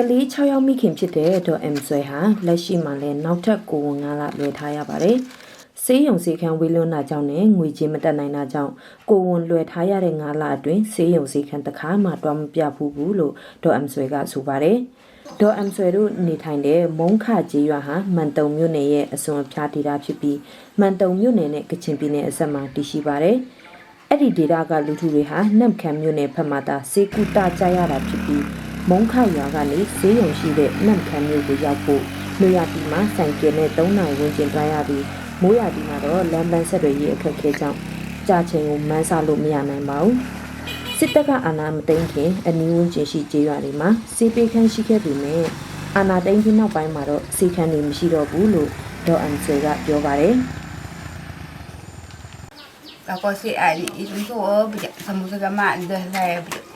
ကလေး6ယောက်မိခင်ဖြစ်တဲ့ဒေါ်အမ်ဆွဲဟာလက်ရှိမှာလည်းနောက်ထပ်ကိုဝန်9လလွယ်ထားရပါတယ်။ဆေးရုံဆေးခန်းဝေလွန်းတာကြောင့်နဲ့ငွေကြေးမတက်နိုင်တာကြောင့်ကိုဝန်လွယ်ထားရတဲ့9လအတွင်းဆေးရုံဆေးခန်းတစ်ခါမှတွားမပြဘူးဘူးလို့ဒေါ်အမ်ဆွဲကဆိုပါတယ်။ဒေါ်အမ်ဆွဲတို့နေထိုင်တဲ့မုံခကျေးရွာဟာမန်တုံမြို့နယ်ရဲ့အစွန်အဖျားဒေသဖြစ်ပြီးမန်တုံမြို့နယ်နဲ့ကချင်ပြည်နယ်အစပ်မှာတည်ရှိပါတယ်။အဲ့ဒီဒေသကလူထုတွေဟာနမ်ခမ်းမြို့နယ်ဖက်မှသာစေကူတာကြရတာဖြစ်ပြီး မုံခရွာကနေဈေးရုံရှိတဲ့နမ်ခမ်းမြို့ကိုရောက်ဖို့လူရတီမှာဆိုင်ကယ်နဲ့3နိုင်ဝန်းကျင်တွားရပြီးမိုးရတီမှာတော့လမ်းပန်းဆက်တွေရေးအခက်အခဲကြောင့်ကြာချိန်ကိုမန်းစားလို့မရနိုင်ပါဘူးစစ်တပ်ကအာဏာမသိမ်းခင်အနီးဝန်းကျင်ရှိကျေးရွာတွေမှာစီးပေခန်းရှိခဲ့ပေမဲ့အာဏာသိမ်းပြီးနောက်ပိုင်းမှာတော့စီခန်းတွေမရှိတော့ဘူးလို့ဒေါ်အန်ဆွေကပြောပါတယ် Ako si Ali, itu tu oh, bijak sama sama dah saya bijak.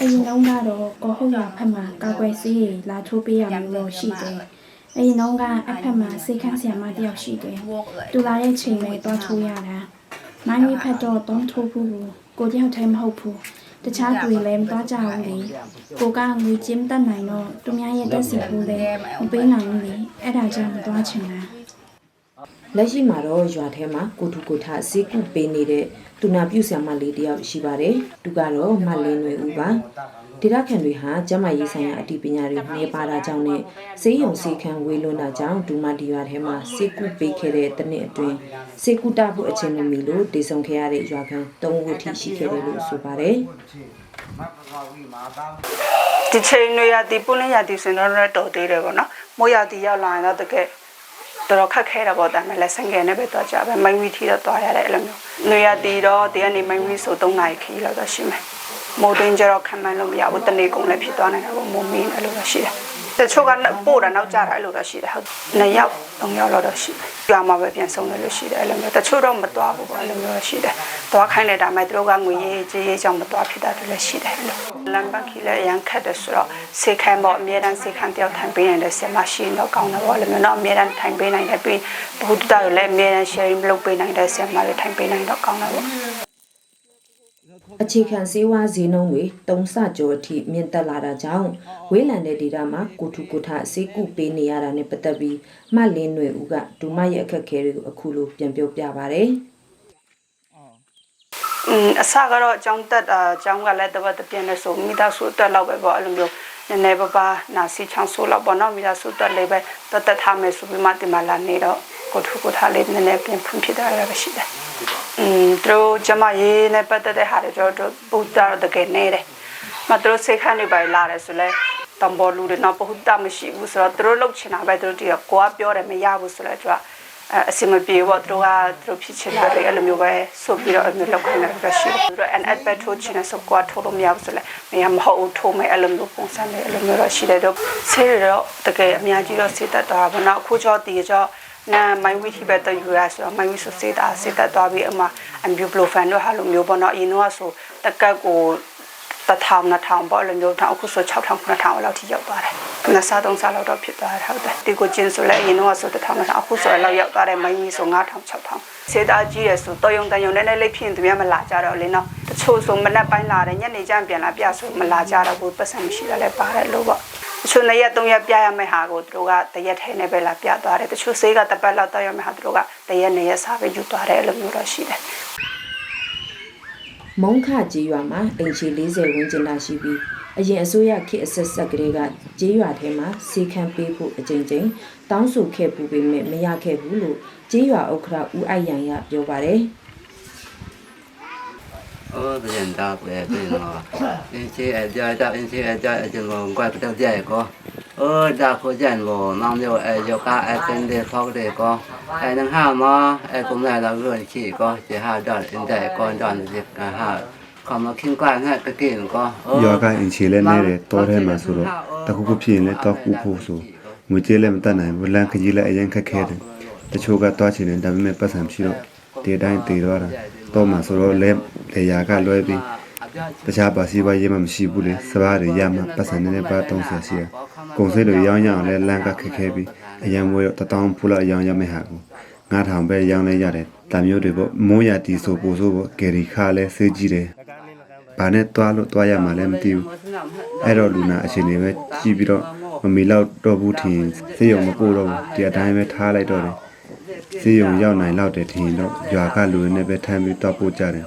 အရင်တုန်းကတော့ကိုဟုတ်ရဖက်မှာကောက်ွယ်စီးလာထိုးပေးရမျိုးလို့ရှိတယ်။အရင်တုန်းကအဖက်မှာစေခန်းဆရာမတယောက်ရှိတယ် Walk ။သူလာတဲ့ချိန်ပဲတော့ထိုးရတာ။မိုင်းကြီးဖက်တော့တုံးထိုးဘူးဘူး။ကိုတယောက်တည်းမဟုတ်ဘူး။တခြားသူတွေလည်းမသွားကြဘူးလေ။ကိုကငွေချင်းတက်နိုင်တော့သူများရဲ့တက်စီဘူးလေမပေးနိုင်ဘူးလေ။အဲ့ဒါကြောင့်မသွားချင်တာ။ လက်ရှိမှာတော့ရွာထဲမှာကိုထုကိုထဈေးကုပေးနေတဲ့တူနာပြုဆရာမလေးတယောက်ရှိပါတယ်။သူကတော့မလင်းရွယ်ဦးပါ။ဒေသခံတွေဟာကျမရေးဆိုင်ရာအတည်ပညာတွေနှဲပါတာကြောင့်နဲ့ဈေးရုံဈေးခန်းဝေလွန်းတာကြောင့်ဒူမဒီရွာထဲမှာဈေးကုပေးခဲ့တဲ့တစ်နှစ်အတွင်းဈေးကုတဖို့အချင်းမမီလို့တည်ဆုံခဲ့ရတဲ့ရွာခံ၃ဝထိရှိခဲ့တယ်လို့ဆိုပါတယ်။ဒီချိန်တွေရဒီပုလင်းရဒီစင်တော့လည်းတော်သေးတယ်ပေါ့နော်မိုးရဒီရောက်လာရင်တော့တကယ် တော်တော်ခက်ခဲတာပေါ့ဒါပေမဲ့လည်းဆင်ငယ်နဲ့ပဲတော့ကြပဲမိုင်းဝီထီတော့တွားရတယ်အဲ့လိုမျိုးနေရဒီတော့ဒီကနေမိုင်းဝီဆို3နိုင်ခီလောက်တော့ရှိမယ်မိုးတွင်းကျတော့ခံမှန်းလို့မရဘူးတနေ့ကုန်လည်းဖြစ်သွားနိုင်တာပေါ့မိုးမင်းအဲ့လိုတော့ရှိတယ် တချို့ကပို့တာနောက်ကြတာအဲ့လိုတော့ရှိတယ်ဟုတ်နှစ်ယောက်သုံးယောက်လောက်တော့ရှိတယ်ကြွားမှာပဲပြန်ဆုံးတယ်လို့ရှိတယ်အဲ့လိုမျိုးတချို့တော့မသွားဘူးပေါ့အဲ့လိုမျိုးရှိတယ်သွားခိုင်းတယ်ဒါပေမဲ့သူတို့ကငွေရေးကြေးရေးကြောင့်မသွားဖြစ်တာတွေလည်းရှိတယ်အဲ့လိုလမ်းပန်းခီလည်းအရန်ခက်တယ်ဆိုတော့စေခံပေါ့အမြဲတမ်းစေခံတယောက်ထိုင်ပေးနိုင်တဲ့ဆင်မရှိရင်တော့ကောင်းတယ်ပေါ့အဲ့လိုမျိုးတော့အမြဲတမ်းထိုင်ပေးနိုင်တယ်ပြီးဘုဒ္ဓတာကိုလည်းအမြဲတမ်း sharing လုပ်ပေးနိုင်တဲ့ဆင်မလေးထိုင်ပေးနိုင်တော့ကောင်းတယ်ပေါ့ အခြေခံစေဝါဈေးနှုန်းတွေတုံးဆကျော်အထိမြင့်တက်လာတာကြောင့်ဝေးလံတဲ့ဒေတာမှာကိုထုကိုထဈေးကုပေးနေရတာနဲ့ပတ်သက်ပြီးမလင်းတွေဦးကဒူမရဲ့အခက်အခဲတွေကိုအခုလိုပြန်ပြောပြပါဗျ။อืมအစကတော့အကြောင်းတက်တာအကြောင်းကလည်းတပတ်တပြင်းနဲ့ဆိုမိသားစုအတွက်လောက်ပဲပေါ့အဲ့လိုမျိုးနည်းနည်းပါးပါးနာစီချောင်းဆိုးလောက်ပေါ့နော်မိသားစုအတွက်လေးပဲတက်တက်ထားမယ်ဆိုပြီးမှဒီမှာလာနေတော့ကိုထုကိုထားလေးနည်းနည်းပြင်ဖွင့်ဖြစ်တာလည်းပဲရှိတယ် อืมသူတို့ကျမရေးနဲ့ပတ်သက်တဲ့ဟာတွေကျွန်တော်တို့ပူတာတော့တကယ်နေတယ်မသူတို့စိတ်ခန့်နေပါလာတယ်ဆိုလဲတံပေါ်လူတွေတော့ပဟုတမရှိဘူးဆိုတော့သူတို့လှုပ်ချင်တာပဲသူတို့တည်းကိုကပြောတယ်မရဘူးဆိုလဲသူကအဲအစင်မပြေဘောသူတို့ကသူတို့ဖြစ်ချင်တာတွေအဲ့လိုမျိုးပဲဆိုပြီးတော့အဲ့လိုလောက်ခိုင်းနေတာရှိတယ်သူတို့ an advert ထိုးချင်တဲ့ဆိုကွာထိုးလို့မရဘူးဆိုလဲမရမဟုတ်ဘူးထိုးမယ်အဲ့လိုမျိုးပုံစံနဲ့အဲ့လိုမျိုးတော့ရှိတယ်တော့ဆေးတွေတော့တကယ်အများကြီးတော့ဆေးသက်သွားတာပေါ့နော်အခုကျော်တည်ကျော် နာမိုင်းဝီတီဘက်တော့ယူရဆိုတော့မိုင်းဝီဆိုစေးတာစေးသက်သွားပြီးအမအမ်ဘူဘလိုဖန်တို့ဟာလိုမျိုးပေါ့နော်အရင်တော့ဆိုတက်ကက်ကိုတထောင်နှစ်ထောင်ပေါ့အဲ့လိုမျိုးတော့အခုဆို6000 9000လောက်ထိရောက်သွားတယ်။နှစ်စားသုံးစားလောက်တော့ဖြစ်သွားတယ်ဟုတ်တယ်။ဒီကိုကျင်းဆိုလဲအရင်တော့ဆို1000 2000အခုဆိုလောက်ရောက်သွားတယ်မိုင်းကြီးဆို9000 6000စေးသားကြီးရဆိုတော်ယုံတန်ယုံနဲ့နဲ့လိပ်ဖြစ်ရင်သူများမလာကြတော့လေနော်။တချို့ဆိုမနက်ပိုင်းလာတယ်ညနေကျရင်ပြန်လာပြဆိုမလာကြတော့ဘူးပတ်စံမရှိတော့လဲပါတယ်လို့ပေါ့။ တချို့နှစ်ရက်သုံးရက်ပြရမယ့်ဟာကိုသူတို့ကတရက်ထဲနဲ့ပဲလာပြသွားတယ်။တချို့ဆေးကတစ်ပတ်လောက်တော့ရမယ့်ဟာသူတို့ကတရက်နှစ်ရက်စားပဲယူသွားတယ်အဲ့လိုမျိုးတော့ရှိတယ်။မုံခကြေးရွာမှာအိမ်ခြေ40ဝန်းကျင်သာရှိပြီးအရင်အစိုးရခေတ်အဆက်ဆက်ကလေးကကြေးရွာထဲမှာစီခံပေးဖို့အကြိမ်ကြိမ်တောင်းဆိုခဲ့ပူပေမဲ့မရခဲ့ဘူးလို့ကြေးရွာဥက္ခရာဦးအိုက်ရန်ကပြောပါတယ် 哦，不认得嘞，对咯。因此爱在在，因此爱在，就我怪不得这个。哦，大伙见我，那就爱就家爱跟的跑的个，爱能下吗？爱公来了热气个，就下段现อ干段的个下。ขออมาคิงกว้างให้กระเก่งก็ยอกันอินชีเล่นได้เลยตัวแทนมาสุดต่กุก็พี่เลยตัวกูพูสูมือเจเล่นมตั้งไหนวันแรงขยี้และยังแค่แค่แต่โชว์กัตัวเฉยเนี่ยดับไม่ประสามชีโร่เตียได้ตีร้อนละ တော့မှဆိုတော့လဲလေယာကလွဲပြီးတခြားပါစီပါရေးမှမရှိဘူးလေစပါးတွေရမှပတ်စံနည်းနည်းပါတုံးဆက်ရှိရကုန်စည်တွေရောင်းရအောင်လဲလမ်းကခက်ခဲပြီးအရင်မွေးတော့တတောင်းဖူလာရောင်းရမယ့်ဟာကို9000ပဲရောင်းလဲရတယ်တာမျိုးတွေပေါ့မိုးရတီဆိုပို့ဆိုပေါ့ဂယ်ရီခါလဲဆေးကြီးတယ်ဘာနဲ့တွားလို့တွားရမှာလဲမသိဘူးအဲ့တော့လူနာအချိန်တွေပဲကြည့်ပြီးတော့မမီလောက်တော့ဘူးထင်စေယုံမပို့တော့ဘူးဒီအတိုင်းပဲထားလိုက်တော့တယ် စေယုံရောက်နိုင်လောက်တယ်ထင်တော့ရွာကလူတွေနဲ့ပဲထမ်းပြီးတော့ပို့ကြတယ်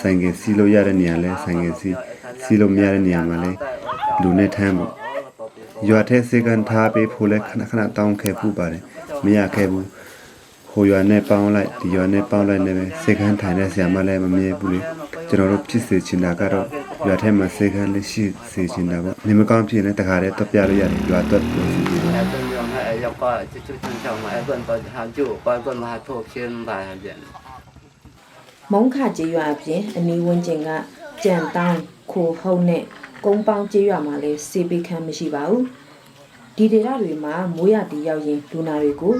ဆိုင်ကစီးလို့ရတဲ့နေရာလဲဆိုင်ကစီးစီးလို့မရတဲ့နေရာမှာလဲလူနဲ့ထမ်းပေါ့ရွာထဲစေကန်ထားပေးဖို့လဲခဏခဏတောင်းခဲ့ဖို့ပါတယ်မရခဲ့ဘူးဟိုရွာနဲ့ပေါင်းလိုက်ဒီရွာနဲ့ပေါင်းလိုက်နေပဲစေခန်းထိုင်တဲ့ဆရာမလည်းမမြင်ဘူးလေကျွန်တော်တို့ဖြစ်စေချင်တာကတော့ရွာထဲမှာစေခန်းလေးရှိစေချင်တာပေါ့နေမကောင်းဖြစ်ရင်တခါတည်းတော့ပြလို့ရတယ်ရွာတော့ပြောစီတယ် ai tuân 用 ai yêu coi chú chú chân chồng ai tuân tuân hàng chủ coi tuân mà thuộc trên bài điện မုံခကျေးရွာအပြင်အနီးဝန်းကျင်ကကြံတောင်းခိုဟုံးနဲ့ကုန်းပေါင်းကျေးရွာမှာလည်းစေပိခန်းမရှိပါဘူးဒီဒေသတွေမှာမိုးရတီရောက်ရင်လူနာတွေကို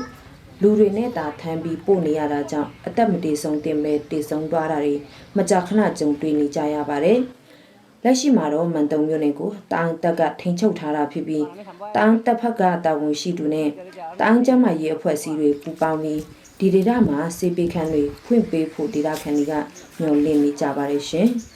လူတွေနဲ့တာထမ်းပြီးပို့နေရတာကြောင့်အသက်မတေဆုံးတင်မဲ့တေဆုံးသွားတာတွေမကြာခဏကြုံတွေ့နေကြရပါတယ် လက်ရှိမှာတော့မန်တုံမျိုးနယ်ကိုတာအန်တက်ကထိန်ချုပ်ထားတာဖြစ်ပြီးတာအန်တက်ဖက်ကတာဝန်ရှိသူနဲ့တာအန်ကျမ်းမာရေးအဖွဲ့အစည်းတွေပူးပေါင်းပြီးဒီဒေသမှာစေပေခန်းတွေဖွင့်ပေးဖို့ဒေသခံတွေကညှော်လင့်နေကြပါတယ်ရှင်။